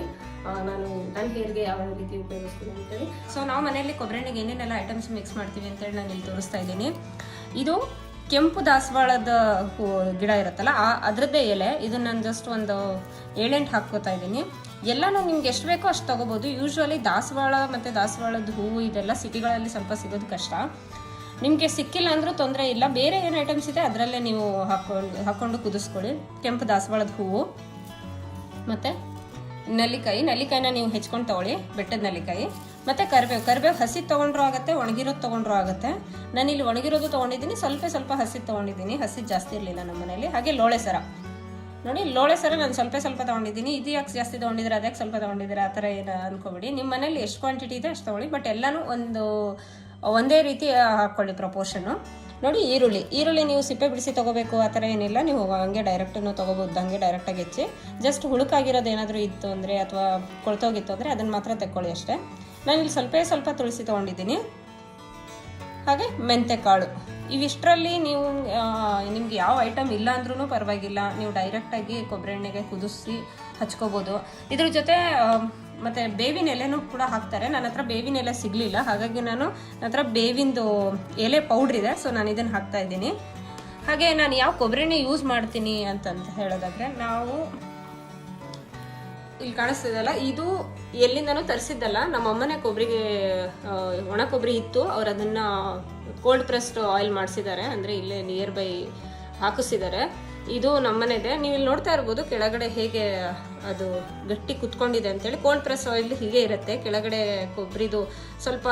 ನಾನು ನನ್ನ ಹೇರ್ಗೆ ಯಾವ ರೀತಿ ಉಪಯೋಗಿಸ್ತೀನಿ ಅಂತೇಳಿ. ಸೊ ನಾವು ಮನೆಯಲ್ಲಿ ಕೊಬ್ಬರಿ ಎಣ್ಣೆಗೆ ಏನೇನೆಲ್ಲ ಐಟಮ್ಸ್ ಮಿಕ್ಸ್ ಮಾಡ್ತೀವಿ ಅಂತೇಳಿ ನಾನು ಇಲ್ಲಿ ತೋರಿಸ್ತಾ ಇದ್ದೀನಿ. ಇದು ಕೆಂಪು ದಾಸವಾಳದ ಗಿಡ ಇರುತ್ತಲ್ಲ, ಆ, ಅದರದ್ದೇ ಎಲೆ. ಇದು ನಾನು ಜಸ್ಟ್ ಒಂದು ಏಳೆಂಟು ಹಾಕ್ಕೋತಾ ಇದ್ದೀನಿ. ಎಲ್ಲನೂ ನಿಮ್ಗೆ ಎಷ್ಟು ಬೇಕೋ ಅಷ್ಟು ತೊಗೋಬೋದು. ಯೂಶ್ವಲಿ ದಾಸವಾಳ ಮತ್ತು ದಾಸವಾಳದ ಹೂವು ಇದೆಲ್ಲ ಸಿಟಿಗಳಲ್ಲಿ ಸ್ವಲ್ಪ ಸಿಗೋದು ಕಷ್ಟ. ನಿಮಗೆ ಸಿಕ್ಕಿಲ್ಲ ಅಂದರೂ ತೊಂದರೆ ಇಲ್ಲ. ಬೇರೆ ಏನು ಐಟಮ್ಸ್ ಇದೆ ಅದರಲ್ಲೇ ನೀವು ಹಾಕೊಂಡು ಹಾಕ್ಕೊಂಡು ಕುದಿಸ್ಕೊಳ್ಳಿ. ಕೆಂಪು ದಾಸವಾಳದ ಹೂವು. ಮತ್ತು ನೆಲ್ಲಿಕಾಯಿ. ನೆಲ್ಲಿಕಾಯಿನ ನೀವು ಹೆಚ್ಕೊಂಡು ತಗೊಳ್ಳಿ. ಬೆಟ್ಟದ ನೆಲ್ಲಿಕಾಯಿ. ಮತ್ತು ಕರಿಬೇವು ಕರಿಬೇವು ಹಸಿ ತೊಗೊಂಡ್ರೂ ಆಗುತ್ತೆ, ಒಣಗಿರೋದು ತೊಗೊಂಡ್ರೂ ಆಗುತ್ತೆ. ನಾನು ಇಲ್ಲಿ ಒಣಗಿರೋದು ತೊಗೊಂಡಿದ್ದೀನಿ, ಸ್ವಲ್ಪ ಸ್ವಲ್ಪ ಹಸಿ ತೊಗೊಂಡಿದ್ದೀನಿ. ಹಸಿ ಜಾಸ್ತಿ ಇರಲಿಲ್ಲ ನಮ್ಮ ಮನೇಲಿ ಹಾಗೆ ಲೋಳೆ ಸರ. ನೋಡಿ, ಲೋಳೆ ಸರ ನಾನು ಸ್ವಲ್ಪ ಸ್ವಲ್ಪ ತೊಗೊಂಡಿದ್ದೀನಿ. ಇದು ಯಾಕೆ ಜಾಸ್ತಿ ತೊಗೊಂಡಿದ್ರೆ ಅದಕ್ಕೆ ಸ್ವಲ್ಪ ತೊಗೊಂಡಿದ್ರೆ ಆ ಥರ ಏನು ಅನ್ಕೋಬೇಡಿ. ನಿಮ್ಮ ಮನೇಲಿ ಎಷ್ಟು ಕ್ವಾಂಟಿಟಿ ಇದೆ ಅಷ್ಟು ತೊಗೊಳ್ಳಿ ಬಟ್ ಎಲ್ಲನೂ ಒಂದು, ಒಂದೇ ರೀತಿ ಹಾಕ್ಕೊಳ್ಳಿ ಪ್ರಪೋರ್ಷನು ನೋಡಿ, ಈರುಳ್ಳಿ. ಈರುಳ್ಳಿ ನೀವು ಸಿಪ್ಪೆ ಬಿಡಿಸಿ ತೊಗೋಬೇಕು, ಆ ಥರ ಏನಿಲ್ಲ. ನೀವು ಹಂಗೆ ಡೈರೆಕ್ಟನ್ನು ತೊಗೋಬೋದು, ಹಂಗೆ ಡೈರೆಕ್ಟಾಗಿ ಹೆಚ್ಚಿ. ಜಸ್ಟ್ ಹುಳುಕಾಗಿರೋದು ಏನಾದರೂ ಇತ್ತು ಅಂದರೆ, ಅಥವಾ ಕೊಳ್ತೋಗಿತ್ತು ಅಂದರೆ, ಅದನ್ನು ಮಾತ್ರ ತೆಕ್ಕೊಳ್ಳಿ ಅಷ್ಟೇ. ನಾನು ಇಲ್ಲಿ ಸ್ವಲ್ಪ ಸ್ವಲ್ಪ ತುಳಸಿ ತೊಗೊಂಡಿದ್ದೀನಿ. ಹಾಗೆ ಮೆಂತೆಕಾಳು. ಇವಿಷ್ಟರಲ್ಲಿ ನೀವು ನಿಮ್ಗೆ ಯಾವ ಐಟಮ್ ಇಲ್ಲ ಅಂದ್ರೂ ಪರವಾಗಿಲ್ಲ. ನೀವು ಡೈರೆಕ್ಟಾಗಿ ಕೊಬ್ಬರಿ ಎಣ್ಣೆಗೆ ಕುದಿಸಿ ಹಚ್ಕೋಬೋದು. ಇದ್ರ ಜೊತೆ ಮತ್ತು ಬೇವಿನ ಎಲೆನೂ ಕೂಡ ಹಾಕ್ತಾರೆ. ನನ್ನ ಹತ್ರ ಬೇವಿನ ಎಲೆ ಸಿಗಲಿಲ್ಲ. ಹಾಗಾಗಿ ನಾನು ನನ್ನ ಹತ್ರ ಬೇವಿಂದು ಎಲೆ ಪೌಡ್ರ್ ಇದೆ. ಸೊ ನಾನು ಇದನ್ನು ಹಾಕ್ತಾ ಇದ್ದೀನಿ. ಹಾಗೆ ನಾನು ಯಾವ ಕೊಬ್ಬರಿ ಎಣ್ಣೆ ಯೂಸ್ ಮಾಡ್ತೀನಿ ಅಂತಂತ ಹೇಳೋದಾದ್ರೆ, ನಾವು ಇಲ್ಲಿ ಕಾಣಿಸ್ತಿದಲ್ಲ ಇದು ಎಲ್ಲಿಂದನೂ ತರಿಸಿದ್ದಲ್ಲ. ನಮ್ಮ ಅಮ್ಮನೇ ಕೊಬ್ಬರಿಗೆ ಒಣ ಕೊಬ್ಬರಿ ಇತ್ತು. ಅವ್ರು ಅದನ್ನ ಕೋಲ್ಡ್ ಪ್ರೆಸ್ಡ್ ಆಯಿಲ್ ಮಾಡಿಸಿದ್ದಾರೆ. ಅಂದರೆ ಇಲ್ಲೇ ನಿಯರ್ ಬೈ ಹಾಕಿಸಿದ್ದಾರೆ. ಇದು ನಮ್ಮನೆದೆ. ನೀವು ಇಲ್ಲಿ ನೋಡ್ತಾ ಇರ್ಬೋದು ಕೆಳಗಡೆ ಹೇಗೆ ಅದು ಗಟ್ಟಿ ಕುತ್ಕೊಂಡಿದೆ ಅಂತೇಳಿ. ಕೋಲ್ಡ್ ಪ್ರೆಸ್ ಆಯಿಲ್ ಹೀಗೆ ಇರುತ್ತೆ. ಕೆಳಗಡೆ ಕೊಬ್ಬರಿದು ಸ್ವಲ್ಪ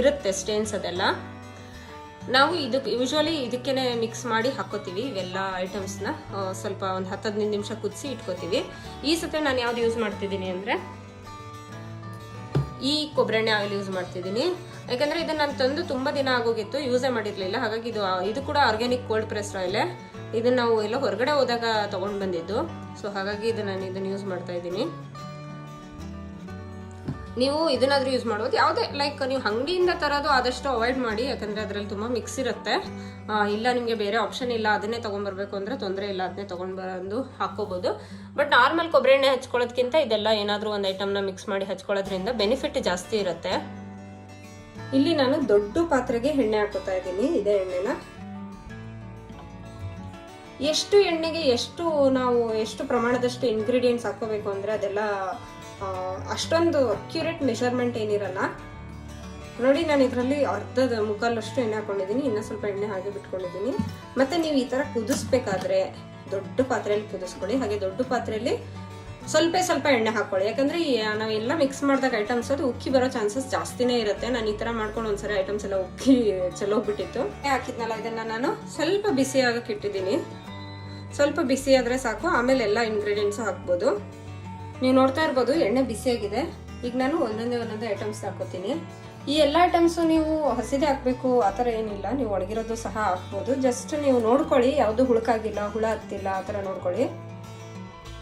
ಇರುತ್ತೆ ಸ್ಟೇನ್ಸ್ ಅದೆಲ್ಲ. ನಾವು ಇದಕ್ಕೆ ಯೂಶ್ವಲಿ ಇದಕ್ಕೇನೆ ಮಿಕ್ಸ್ ಮಾಡಿ ಹಾಕೋತೀವಿ ಇವೆಲ್ಲ ಐಟಮ್ಸ್ನ ಸ್ವಲ್ಪ ಒಂದು ಹತ್ತು ಹದಿನೈದು ನಿಮಿಷ ಕುದಿಸಿ ಇಟ್ಕೋತೀವಿ. ಈ ಸತಿ ನಾನು ಯಾವ್ದು ಯೂಸ್ ಮಾಡ್ತಿದ್ದೀನಿ ಅಂದರೆ, ಈ ಕೊಬ್ಬರೆಣ್ಣೆ ಆಯಿಲ್ ಯೂಸ್ ಮಾಡ್ತಿದ್ದೀನಿ. ಯಾಕಂದರೆ ಇದನ್ನು ನಾನು ತಂದು ತುಂಬ ದಿನ ಆಗೋಗಿತ್ತು ಯೂಸೇ ಮಾಡಿರಲಿಲ್ಲ. ಹಾಗಾಗಿ ಇದು ಇದು ಕೂಡ ಆರ್ಗ್ಯಾನಿಕ್ ಕೋಲ್ಡ್ ಪ್ರೆಸ್ ಆಯಿಲೇ ಇದನ್ನು ನಾವು ಎಲ್ಲ ಹೊರಗಡೆ ಹೋದಾಗ ತೊಗೊಂಡು ಬಂದಿದ್ದು. ಸೊ ಹಾಗಾಗಿ ಇದು ನಾನು ಇದನ್ನು ಯೂಸ್ ಮಾಡ್ತಾ ಇದ್ದೀನಿ. ನೀವು ಇದನ್ನಾದ್ರೂ ಯೂಸ್ ಮಾಡ್ಬೋದು. ಯಾವುದೇ ಲೈಕ್ ನೀವು ಅಂಗಡಿಯಿಂದ ತರೋದು ಆದಷ್ಟು ಅವಾಯ್ಡ್ ಮಾಡಿ, ಯಾಕಂದ್ರೆ ಅದರಲ್ಲಿ ತುಂಬ ಮಿಕ್ಸ್ ಇರುತ್ತೆ. ಇಲ್ಲ ನಿಮಗೆ ಬೇರೆ ಆಪ್ಷನ್ ಇಲ್ಲ, ಅದನ್ನೇ ತೊಗೊಂಬರ್ಬೇಕು ಅಂದರೆ ತೊಂದರೆ ಇಲ್ಲ, ಅದನ್ನೇ ತೊಗೊಂಡ್ಬಂದು ಹಾಕ್ಕೋಬೋದು. ಬಟ್ ನಾರ್ಮಲ್ ಕೊಬ್ಬರಿ ಎಣ್ಣೆ ಹಚ್ಕೊಳ್ಳೋದಕ್ಕಿಂತ ಇದೆಲ್ಲ ಏನಾದರೂ ಒಂದು ಐಟಮ್ನ ಮಿಕ್ಸ್ ಮಾಡಿ ಹಚ್ಕೊಳ್ಳೋದ್ರಿಂದ ಬೆನಿಫಿಟ್ ಜಾಸ್ತಿ ಇರುತ್ತೆ. ಇಲ್ಲಿ ನಾನು ದೊಡ್ಡ ಪಾತ್ರೆಗೆ ಎಣ್ಣೆ ಹಾಕೋತಾ ಇದ್ದೀನಿ, ಇದೇ ಎಣ್ಣೆನ. ಎಷ್ಟು ಎಣ್ಣೆಗೆ ಎಷ್ಟು ನಾವು, ಎಷ್ಟು ಪ್ರಮಾಣದಷ್ಟು ಇಂಗ್ರೀಡಿಯೆಂಟ್ಸ್ ಹಾಕೋಬೇಕು ಅಂದರೆ ಅದೆಲ್ಲ ಅಷ್ಟೊಂದು ಅಕ್ಯುರೇಟ್ ಮೆಷರ್ಮೆಂಟ್ ಏನಿರಲ್ಲ. ನೋಡಿ ನಾನು ಇದರಲ್ಲಿ ಅರ್ಧದ ಮುಕ್ಕಾಲಷ್ಟು ಎಣ್ಣೆ ಹಾಕೊಂಡಿದ್ದೀನಿ, ಇನ್ನೂ ಸ್ವಲ್ಪ ಎಣ್ಣೆ ಹಾಗೆ ಬಿಟ್ಕೊಂಡಿದ್ದೀನಿ. ಮತ್ತೆ ನೀವು ಈ ಥರ ಕುದಿಸ್ಬೇಕಾದ್ರೆ ದೊಡ್ಡ ಪಾತ್ರೆಯಲ್ಲಿ ಕುದಿಸ್ಕೊಳ್ಳಿ, ಹಾಗೆ ದೊಡ್ಡ ಪಾತ್ರೆಯಲ್ಲಿ ಸ್ವಲ್ಪ ಸ್ವಲ್ಪ ಎಣ್ಣೆ ಹಾಕೊಳ್ಳಿ ಯಾಕಂದರೆ ನಾವೆಲ್ಲ ಮಿಕ್ಸ್ ಮಾಡಿದಾಗ ಐಟಮ್ಸ್ ಅದು ಉಕ್ಕಿ ಬರೋ ಚಾನ್ಸಸ್ ಜಾಸ್ತಿನೇ ಇರುತ್ತೆ. ನಾನು ಈ ಥರ ಮಾಡ್ಕೊಂಡು ಒಂದ್ಸರಿ ಐಟಮ್ಸ್ ಎಲ್ಲ ಉಕ್ಕಿ ಚೆಲ್ಲೋಗ್ಬಿಟ್ಟಿತ್ತು ಹಾಕಿದ್ನಲ್ಲ, ಇದನ್ನು ನಾನು ಸ್ವಲ್ಪ ಬಿಸಿ ಆಗಕ್ಕೆ ಇಟ್ಟಿದ್ದೀನಿ. ಸ್ವಲ್ಪ ಬಿಸಿ ಆದರೆ ಸಾಕು, ಆಮೇಲೆ ಎಲ್ಲ ಇಂಗ್ರೀಡಿಯೆಂಟ್ಸು ಹಾಕ್ಬೋದು. ನೀವು ನೋಡ್ತಾ ಇರ್ಬೋದು ಎಣ್ಣೆ ಬಿಸಿಯಾಗಿದೆ. ಈಗ ನಾನು ಒಂದೊಂದೇ ಒಂದೊಂದೇ ಐಟಮ್ಸ್ ಹಾಕೋತೀನಿ. ಈ ಎಲ್ಲ ಐಟಮ್ಸು ನೀವು ಹಸಿದೆ ಹಾಕಬೇಕು, ಆ ಥರ ಏನಿಲ್ಲ. ನೀವು ಒಣಗಿರೋದು ಸಹ ಹಾಕ್ಬೋದು. ಜಸ್ಟ್ ನೀವು ನೋಡ್ಕೊಳ್ಳಿ, ಯಾವುದು ಹುಳುಕಾಗಿಲ್ಲ, ಹುಳ ಹತ್ತಿಲ್ಲ, ಆ ಥರ ನೋಡ್ಕೊಳ್ಳಿ.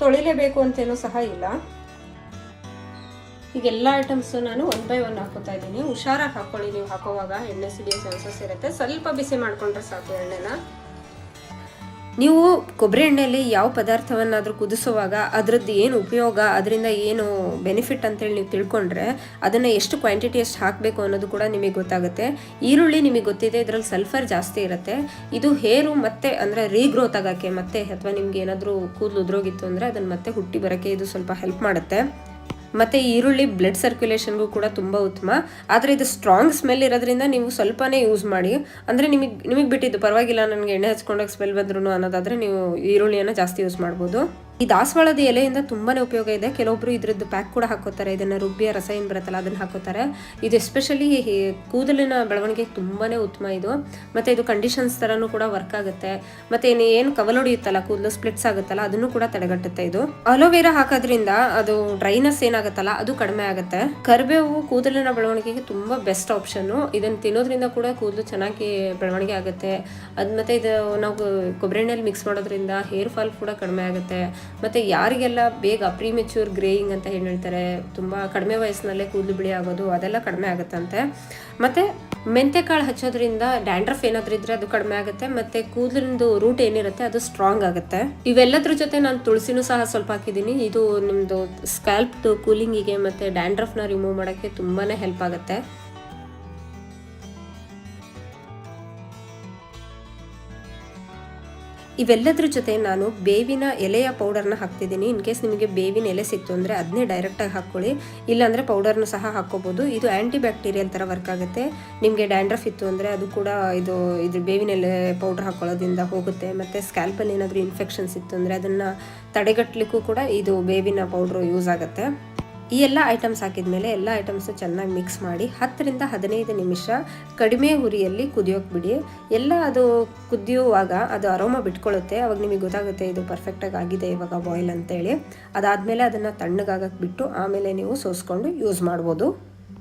ತೊಳಿಲೇಬೇಕು ಅಂತೇನೂ ಸಹ ಇಲ್ಲ. ಈಗ ಎಲ್ಲ ಐಟಮ್ಸು ನಾನು ಒನ್ ಬೈ ಒನ್ ಹಾಕೋತಾ ಇದ್ದೀನಿ. ಹುಷಾರಾಗಿ ಹಾಕೊಳ್ಳಿ. ನೀವು ಹಾಕೋವಾಗ ಎಣ್ಣೆ ಸಿಡಿಯೋ ಚಾನ್ಸಸ್ ಇರುತ್ತೆ. ಸ್ವಲ್ಪ ಬಿಸಿ ಮಾಡ್ಕೊಂಡ್ರೆ ಸಾಕು ಎಣ್ಣೆನ. ನೀವು ಕೊಬ್ಬರಿ ಎಣ್ಣೆಯಲ್ಲಿ ಯಾವ ಪದಾರ್ಥವನ್ನಾದರೂ ಕುದಿಸುವಾಗ ಅದರದ್ದು ಏನು ಉಪಯೋಗ, ಅದರಿಂದ ಏನು ಬೆನಿಫಿಟ್ ಅಂತೇಳಿ ನೀವು ತಿಳ್ಕೊಂಡ್ರೆ ಅದನ್ನು ಎಷ್ಟು ಕ್ವಾಂಟಿಟಿ ಎಷ್ಟು ಹಾಕಬೇಕು ಅನ್ನೋದು ಕೂಡ ನಿಮಗೆ ಗೊತ್ತಾಗುತ್ತೆ. ಈರುಳ್ಳಿ ನಿಮಗೆ ಗೊತ್ತಿದೆ, ಇದರಲ್ಲಿ ಸಲ್ಫರ್ ಜಾಸ್ತಿ ಇರುತ್ತೆ. ಇದು ಹೇರು ಮತ್ತೆ ಅಂದರೆ ರೀಗ್ರೋತ್ ಆಗೋಕ್ಕೆ ಮತ್ತೆ ಅಥವಾ ನಿಮ್ಗೆ ಏನಾದರೂ ಕೂದಲು ಉದುರೋಗಿತ್ತು ಅಂದರೆ ಅದನ್ನು ಮತ್ತೆ ಹುಟ್ಟಿ ಬರೋಕ್ಕೆ ಇದು ಸ್ವಲ್ಪ ಹೆಲ್ಪ್ ಮಾಡುತ್ತೆ. ಮತ್ತು ಈರುಳ್ಳಿ ಬ್ಲಡ್ ಸರ್ಕ್ಯುಲೇಷನ್ಗೂ ಕೂಡ ತುಂಬ ಉತ್ತಮ. ಆದರೆ ಇದು ಸ್ಟ್ರಾಂಗ್ ಸ್ಮೆಲ್ ಇರೋದ್ರಿಂದ ನೀವು ಸ್ವಲ್ಪನೇ ಯೂಸ್ ಮಾಡಿ. ಅಂದರೆ ನಿಮಗೆ ನಿಮಗೆ ಬಿಟ್ಟಿದ್ದು ಪರವಾಗಿಲ್ಲ, ನನಗೆ ಎಣ್ಣೆ ಹಚ್ಕೊಂಡಾಗ ಸ್ಮೆಲ್ ಬಂದ್ರು ಅನ್ನೋದಾದರೆ ನೀವು ಈರುಳ್ಳಿಯನ್ನು ಜಾಸ್ತಿ ಯೂಸ್ ಮಾಡ್ಬೋದು. ಈ ದಾಸವಾಳದ ಎಲೆಯಿಂದ ತುಂಬಾನೇ ಉಪಯೋಗ ಇದೆ. ಕೆಲವೊಬ್ರು ಇದ್ರದ್ದು ಪ್ಯಾಕ್ ಕೂಡ ಹಾಕೋತಾರೆ. ಇದನ್ನ ರುಬ್ಬಿಯ ರಸ ಏನು ಬರುತ್ತಲ್ಲ, ಅದನ್ನ ಹಾಕೋತಾರೆ. ಇದು ಎಸ್ಪೆಷಲಿ ಕೂದಲಿನ ಬೆಳವಣಿಗೆಗೆ ತುಂಬಾನೇ ಉತ್ತಮ ಇದು. ಮತ್ತೆ ಇದು ಕಂಡೀಷನ್ಸ್ ತರನು ಕೂಡ ವರ್ಕ್ ಆಗುತ್ತೆ. ಮತ್ತೆ ಏನು ಏನು ಕವಲೊಡಿಯುತ್ತಲ್ಲ ಕೂದಲು ಸ್ಪ್ಲಿಟ್ಸ್ ಆಗುತ್ತಲ್ಲ, ಅದನ್ನು ಕೂಡ ತಡೆಗಟ್ಟುತ್ತೆ ಇದು. ಅಲೋವೆರಾ ಹಾಕೋದ್ರಿಂದ ಅದು ಡ್ರೈನೆಸ್ ಏನಾಗುತ್ತಲ್ಲ, ಅದು ಕಡಿಮೆ ಆಗುತ್ತೆ. ಕರಿಬೇವು ಕೂದಲಿನ ಬೆಳವಣಿಗೆಗೆ ತುಂಬಾ ಬೆಸ್ಟ್ ಆಪ್ಷನ್ ಇದನ್ನ ತಿನ್ನೋದ್ರಿಂದ ಕೂಡ ಕೂದಲು ಚೆನ್ನಾಗಿ ಬೆಳವಣಿಗೆ ಆಗುತ್ತೆ. ಅದ್ ಮತ್ತೆ ಇದು ನಾವು ಕೊಬ್ಬರಿ ಎಣ್ಣೆಲಿ ಮಿಕ್ಸ್ ಮಾಡೋದ್ರಿಂದ ಹೇರ್ ಫಾಲ್ ಕೂಡ ಕಡಿಮೆ ಆಗುತ್ತೆ. ಮತ್ತು ಯಾರಿಗೆಲ್ಲ ಬೇಗ ಪ್ರೀಮೆಚ್ಯೂರ್ ಗ್ರೇಯಿಂಗ್ ಅಂತ ಏನು ಹೇಳ್ತಾರೆ, ತುಂಬ ಕಡಿಮೆ ವಯಸ್ಸಿನಲ್ಲೇ ಕೂದಲು ಬಿಳಿ ಆಗೋದು, ಅದೆಲ್ಲ ಕಡಿಮೆ ಆಗುತ್ತಂತೆ. ಮತ್ತು ಮೆಂತೆಕಾಳು ಹಚ್ಚೋದ್ರಿಂದ ಡ್ಯಾಂಡ್ರಫ್ ಏನಾದರೂ ಇದ್ರೆ ಅದು ಕಡಿಮೆ ಆಗುತ್ತೆ, ಮತ್ತು ಕೂದಲಿಂದು ರೂಟ್ ಏನಿರುತ್ತೆ ಅದು ಸ್ಟ್ರಾಂಗ್ ಆಗುತ್ತೆ. ಇವೆಲ್ಲದ್ರ ಜೊತೆ ನಾನು ತುಳಸಿನೂ ಸಹ ಸ್ವಲ್ಪ ಹಾಕಿದ್ದೀನಿ. ಇದು ನಿಮ್ಮದು ಸ್ಕ್ಯಾಲ್ಪ್ದು ಕೂಲಿಂಗಿಗೆ ಮತ್ತು ಡ್ಯಾಂಡ್ರಫ್ನ ರಿಮೂವ್ ಮಾಡೋಕ್ಕೆ ತುಂಬಾ ಹೆಲ್ಪ್ ಆಗುತ್ತೆ. ಇವೆಲ್ಲದ್ರ ಜೊತೆ ನಾನು ಬೇವಿನ ಎಲೆಯ ಪೌಡರ್ನ ಹಾಕ್ತಿದ್ದೀನಿ. ಇನ್ ಕೇಸ್ ನಿಮಗೆ ಬೇವಿನ ಎಲೆ ಸಿಕ್ತು ಅಂದರೆ ಅದನ್ನೇ ಡೈರೆಕ್ಟಾಗಿ ಹಾಕ್ಕೊಳ್ಳಿ. ಇಲ್ಲಾಂದರೆ ಪೌಡರ್ನ ಸಹ ಹಾಕ್ಕೋಬೋದು. ಇದು ಆ್ಯಂಟಿ ಬ್ಯಾಕ್ಟೀರಿಯಲ್ ಥರ ವರ್ಕ್ ಆಗುತ್ತೆ. ನಿಮಗೆ ಡ್ಯಾಂಡ್ರಫ್ ಇತ್ತು ಅಂದರೆ ಅದು ಕೂಡ ಇದು ಇದು ಬೇವಿನ ಎಲೆ ಪೌಡರ್ ಹಾಕೊಳ್ಳೋದ್ರಿಂದ ಹೋಗುತ್ತೆ. ಮತ್ತು ಸ್ಕ್ಯಾಲ್ಪಲ್ಲಿ ಏನಾದರೂ ಇನ್ಫೆಕ್ಷನ್ಸ್ ಇತ್ತು ಅಂದರೆ ಅದನ್ನು ತಡೆಗಟ್ಟಲಿಕ್ಕೂ ಕೂಡ ಇದು ಬೇವಿನ ಪೌಡ್ರು ಯೂಸ್ ಆಗುತ್ತೆ. ಈ ಎಲ್ಲ ಐಟಮ್ಸ್ ಹಾಕಿದ ಮೇಲೆ ಎಲ್ಲ ಐಟಮ್ಸು ಚೆನ್ನಾಗಿ ಮಿಕ್ಸ್ ಮಾಡಿ ಹತ್ತರಿಂದ ಹದಿನೈದು ನಿಮಿಷ ಕಡಿಮೆ ಹುರಿಯಲ್ಲಿ ಕುದಿಯೋಕೆ ಬಿಡಿ. ಎಲ್ಲ ಅದು ಕುದಿಯುವಾಗ ಅದು ಅರೋಮ ಬಿಟ್ಕೊಳ್ಳುತ್ತೆ ಅವಾಗ ನಿಮಗೆ ಗೊತ್ತಾಗುತ್ತೆ ಇದು ಪರ್ಫೆಕ್ಟಾಗಿ ಆಗಿದೆ ಇವಾಗ ಬಾಯ್ಲ್ ಅಂತೇಳಿ. ಅದಾದಮೇಲೆ ಅದನ್ನು ತಣ್ಣಗಾಗಕ್ಕೆ ಬಿಟ್ಟು ಆಮೇಲೆ ನೀವು ಸೋಸ್ಕೊಂಡು ಯೂಸ್ ಮಾಡ್ಬೋದು.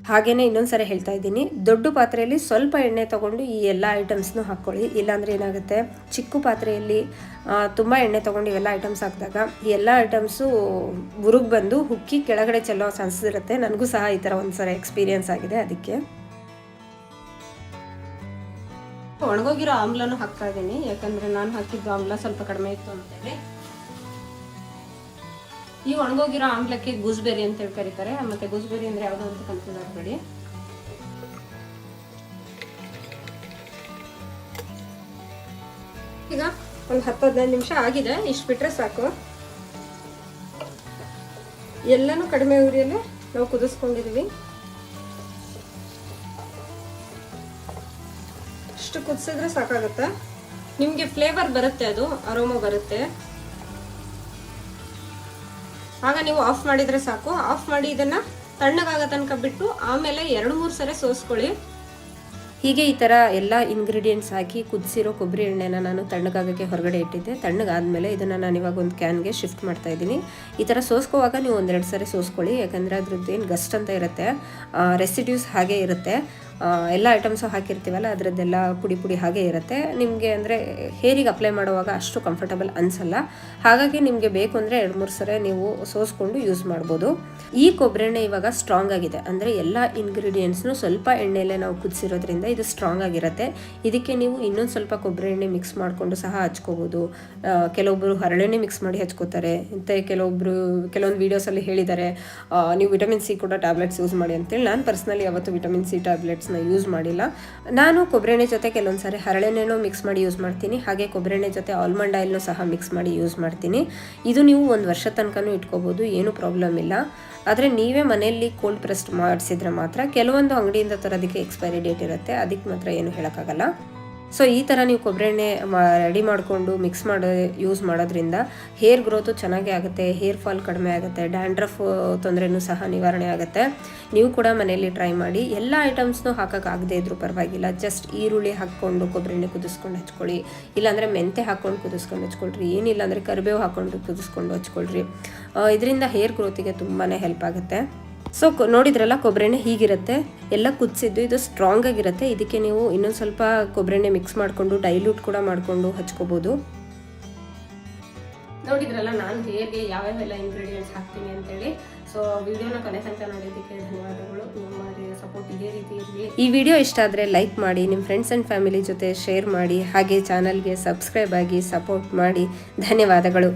ಹಾಗೇನೆ ಇನ್ನೊಂದ್ಸರಿ ಹೇಳ್ತಾ ಇದ್ದೀನಿ. ದೊಡ್ಡ ಪಾತ್ರೆಯಲ್ಲಿ ಸ್ವಲ್ಪ ಎಣ್ಣೆ ತಗೊಂಡು ಈ ಎಲ್ಲ ಐಟಮ್ಸ್ನು ಹಾಕ್ಕೊಳ್ಳಿ ಇಲ್ಲಾಂದ್ರೆ ಏನಾಗುತ್ತೆ? ಚಿಕ್ಕ ಪಾತ್ರೆಯಲ್ಲಿ ತುಂಬ ಎಣ್ಣೆ ತಗೊಂಡು ಇವೆಲ್ಲ ಐಟಮ್ಸ್ ಹಾಕಿದಾಗ ಈ ಎಲ್ಲ ಐಟಮ್ಸು ಉರುಗ್ ಬಂದು ಹುಕ್ಕಿ ಕೆಳಗಡೆ ಚೆಲ್ಲೋ ಚಾನ್ಸಸ್ ಇರುತ್ತೆ. ನನಗೂ ಸಹ ಈ ಥರ ಒಂದ್ಸರಿ ಎಕ್ಸ್ಪೀರಿಯೆನ್ಸ್ ಆಗಿದೆ ಅದಕ್ಕೆ. ಒಣಗೋಗಿರೋ ಆಮ್ಲನೂ ಹಾಕ್ತಾ ಇದ್ದೀನಿ. ಯಾಕಂದರೆ ನಾನು ಹಾಕಿದ್ದು ಆಮ್ಲ ಸ್ವಲ್ಪ ಕಡಿಮೆ ಇತ್ತು ಅಂತೇಳಿ. ಈ ಒಣಗೋಗಿರೋ ಆಮ್ಲಕ್ಕೆ ಗೂಸ್ಬೆರಿ ಅಂತ ಹೇಳಿ ಕರೀತಾರೆ. ಮತ್ತೆ ಗೂಸ್ಬೆರಿ ಅಂದ್ರೆ ಯಾವ್ದು ಅಂತ ಕನ್ಫ್ಯೂಸ್ ಆಗಬೇಡಿ. ಈಗ ಒಂದು ಹತ್ತು ಹದಿನೈದು ನಿಮಿಷ ಆಗಿದೆ. ಇಷ್ಟು ಬಿಟ್ರೆ ಸಾಕು. ಎಲ್ಲನೂ ಕಡಿಮೆ ಉರಿಯಲ್ಲೇ ನಾವು ಕುದಿಸ್ಕೊಂಡಿದೀವಿ. ಇಷ್ಟು ಕುದಿಸಿದ್ರೆ ಸಾಕಾಗುತ್ತೆ? ನಿಮಗೆ ಫ್ಲೇವರ್ ಬರುತ್ತೆ ಅದು ಅರೋಮ ಬರುತ್ತೆ. ಆಗ ನೀವು ಆಫ್ ಮಾಡಿದ್ರೆ ಸಾಕು. ಆಫ್ ಮಾಡಿ ಇದನ್ನ ತಣ್ಣಗಾಗೋ ತನಕ ಬಿಟ್ಟು ಆಮೇಲೆ ಎರಡು ಮೂರು ಸರಿ ಸೋಸ್ಕೊಳ್ಳಿ. ಹೀಗೆ ಈ ಥರ ಎಲ್ಲ ಇಂಗ್ರೀಡಿಯೆಂಟ್ಸ್ ಹಾಕಿ ಕುದಿಸಿರೋ ಕೊಬ್ಬರಿ ಎಣ್ಣೆನ ನಾನು ತಣ್ಣಗಾಗಕ್ಕೆ ಹೊರಗಡೆ ಇಟ್ಟಿದ್ದೆ. ತಣ್ಣಗಾದ್ಮೇಲೆ ಇದನ್ನು ನಾನು ಇವಾಗ ಒಂದು ಕ್ಯಾನ್ಗೆ ಶಿಫ್ಟ್ ಮಾಡ್ತಾ ಇದ್ದೀನಿ. ಈ ಥರ ಸೋಸ್ಕೋವಾಗ ನೀವು ಒಂದೆರಡು ಸರಿ ಸೋಸ್ಕೊಳ್ಳಿ. ಯಾಕಂದರೆ ಅದ್ರದ್ದು ಏನು ಗಸ್ಟ್ ಅಂತ ಇರುತ್ತೆ. ರೆಸಿಡ್ಯೂಸ್ ಹಾಗೆ ಇರುತ್ತೆ. ಎಲ್ಲ ಐಟಮ್ಸು ಹಾಕಿರ್ತೀವಲ್ಲ, ಅದರದ್ದೆಲ್ಲ ಪುಡಿ ಪುಡಿ ಹಾಗೆ ಇರುತ್ತೆ. ನಿಮಗೆ ಅಂದರೆ ಹೇರಿಗೆ ಅಪ್ಲೈ ಮಾಡುವಾಗ ಅಷ್ಟು ಕಂಫರ್ಟಬಲ್ ಅನಿಸಲ್ಲ. ಹಾಗಾಗಿ ನಿಮಗೆ ಬೇಕು ಅಂದರೆ ಎರಡು ಮೂರು ಸರಿ ನೀವು ಸೋಸ್ಕೊಂಡು ಯೂಸ್ ಮಾಡ್ಬೋದು. ಈ ಕೊಬ್ಬರಿ ಎಣ್ಣೆ ಇವಾಗ ಸ್ಟ್ರಾಂಗ್ ಆಗಿದೆ. ಅಂದರೆ ಎಲ್ಲ ಇಂಗ್ರೀಡಿಯೆಂಟ್ಸ್ನು ಸ್ವಲ್ಪ ಎಣ್ಣೆಯಲ್ಲೇ ನಾವು ಕುದಿಸಿರೋದ್ರಿಂದ ಇದು ಸ್ಟ್ರಾಂಗ್ ಆಗಿರುತ್ತೆ. ಇದಕ್ಕೆ ನೀವು ಇನ್ನೊಂದು ಸ್ವಲ್ಪ ಕೊಬ್ಬರಿ ಎಣ್ಣೆ ಮಿಕ್ಸ್ ಮಾಡಿಕೊಂಡು ಸಹ ಹಚ್ಕೋಬೋದು. ಕೆಲವೊಬ್ಬರು ಹರಳೆಣ್ಣೆ ಮಿಕ್ಸ್ ಮಾಡಿ ಹಚ್ಕೋತಾರೆ. ಮತ್ತು ಕೆಲವೊಬ್ಬರು ಕೆಲವೊಂದು ವೀಡಿಯೋಸಲ್ಲಿ ಹೇಳಿದ್ದಾರೆ ನೀವು ವಿಟಮಿನ್ ಸಿ ಕೂಡ ಟ್ಯಾಬ್ಲೆಟ್ಸ್ ಯೂಸ್ ಮಾಡಿ ಅಂತೇಳಿ. ನಾನು ಪರ್ಸ್ನಲಿ ಯಾವತ್ತು ವಿಟಮಿನ್ ಸಿ ಟ್ಯಾಬ್ಲೆಟ್ಸ್ನ ಯೂಸ್ ಮಾಡಿಲ್ಲ. ನಾನು ಕೊಬ್ಬರಿ ಎಣ್ಣೆ ಜೊತೆ ಕೆಲವೊಂದು ಸಾರಿ ಹರಳೆಣ್ಣೆನೂ ಮಿಕ್ಸ್ ಮಾಡಿ ಯೂಸ್ ಮಾಡ್ತೀನಿ. ಹಾಗೆ ಕೊಬ್ಬರಿ ಎಣ್ಣೆ ಜೊತೆ ಆಲ್ಮಂಡ್ ಆಯಿಲ್ನೂ ಸಹ ಮಿಕ್ಸ್ ಮಾಡಿ ಯೂಸ್ ಮಾಡ್ತೀನಿ. ಇದು ನೀವು ಒಂದು ವರ್ಷ ತನಕನೂ ಇಟ್ಕೋಬೋದು, ಏನೂ ಪ್ರಾಬ್ಲಮ್ ಇಲ್ಲ. ಆದರೆ ನೀವೇ ಮನೆಯಲ್ಲಿ ಕೋಲ್ಡ್ ಪ್ರೆಸ್ಟ್ ಮಾಡಿಸಿದ್ರೆ ಮಾತ್ರ ಕೆಲವೊಂದು ಅಂಗಡಿಯಿಂದ ತರೋದಕ್ಕೆ ಎಕ್ಸ್ಪೈರಿ ಡೇಟ್ ಇರುತ್ತೆ. ಅದಕ್ಕೆ ಮಾತ್ರ ಏನು ಹೇಳೋಕ್ಕಾಗಲ್ಲ. ಸೊ ಈ ಥರ ನೀವು ಕೊಬ್ಬರಿ ಎಣ್ಣೆ ರೆಡಿ ಮಾಡಿಕೊಂಡು ಮಿಕ್ಸ್ ಮಾಡೋ ಯೂಸ್ ಮಾಡೋದ್ರಿಂದ ಹೇರ್ ಗ್ರೋತು ಚೆನ್ನಾಗಿ ಆಗುತ್ತೆ ಹೇರ್ ಫಾಲ್ ಕಡಿಮೆ ಆಗುತ್ತೆ ಡ್ಯಾಂಡ್ರಫ್ ತೊಂದರೆನೂ ಸಹ ನಿವಾರಣೆ ಆಗುತ್ತೆ. ನೀವು ಕೂಡ ಮನೆಯಲ್ಲಿ ಟ್ರೈ ಮಾಡಿ, ಎಲ್ಲ ಐಟಮ್ಸ್ನೂ ಹಾಕೋಕ್ಕಾಗದೇ ಇದ್ರೂ ಪರವಾಗಿಲ್ಲ ಜಸ್ಟ್ ಈರುಳ್ಳಿ ಹಾಕ್ಕೊಂಡು ಕೊಬ್ಬರಿ ಎಣ್ಣೆ ಕುದಿಸ್ಕೊಂಡು ಹಚ್ಕೊಳ್ಳಿ. ಇಲ್ಲಾಂದರೆ ಮೆಂತೆ ಹಾಕ್ಕೊಂಡು ಕುದಿಸ್ಕೊಂಡು ಹಚ್ಕೊಳ್ರಿ ಏನಿಲ್ಲ ಅಂದರೆ ಕರಿಬೇವು ಹಾಕ್ಕೊಂಡು ಕುದಿಸ್ಕೊಂಡು ಹಚ್ಕೊಳ್ರಿ. ಇದರಿಂದ ಹೇರ್ ಗ್ರೋತಿಗೆ ತುಂಬಾ ಹೆಲ್ಪ್ ಆಗುತ್ತೆ. ಸೊ ನೋಡಿದ್ರಲ್ಲ ಕೊಬ್ಬರಿ ಎಣ್ಣೆ ಹೀಗಿರುತ್ತೆ. ಎಲ್ಲ ಕುದಿಸಿದ್ದು ಇದು ಸ್ಟ್ರಾಂಗ್ ಆಗಿರುತ್ತೆ. ಇದಕ್ಕೆ ನೀವು ಇನ್ನೊಂದು ಸ್ವಲ್ಪ ಕೊಬ್ಬರಿ ಎಣ್ಣೆ ಮಿಕ್ಸ್ ಮಾಡಿಕೊಂಡು ಡೈಲ್ಯೂಟ್ ಕೂಡ ಮಾಡಿಕೊಂಡು ಹಚ್ಕೋಬೋದು. ನೋಡಿದ್ರಲ್ಲ ನಾನು ಹೇಗೆ ಯಾವ್ಯಾವೆಲ್ಲ ಇಂಗ್ರೀಡಿಯೆಂಟ್ಸ್ ಹಾಕ್ತೀನಿ ಅಂತೇಳಿ. ಸೊ ವಿಡಿಯೋನ ಕೊನೆ ತನಕ ನೋಡಿದ್ದಕ್ಕೆ ಧನ್ಯವಾದಗಳು. ನಿಮ್ಮ ಸಪೋರ್ಟ್ ಇದೇ ರೀತಿ ಇರಲಿ. ಈ ವಿಡಿಯೋ ಇಷ್ಟ ಆದರೆ ಲೈಕ್ ಮಾಡಿ ನಿಮ್ಮ ಫ್ರೆಂಡ್ಸ್ ಆ್ಯಂಡ್ ಫ್ಯಾಮಿಲಿ ಜೊತೆ ಶೇರ್ ಮಾಡಿ ಹಾಗೆ ಚಾನಲ್ಗೆ ಸಬ್ಸ್ಕ್ರೈಬ್ ಆಗಿ ಸಪೋರ್ಟ್ ಮಾಡಿ. ಧನ್ಯವಾದಗಳು.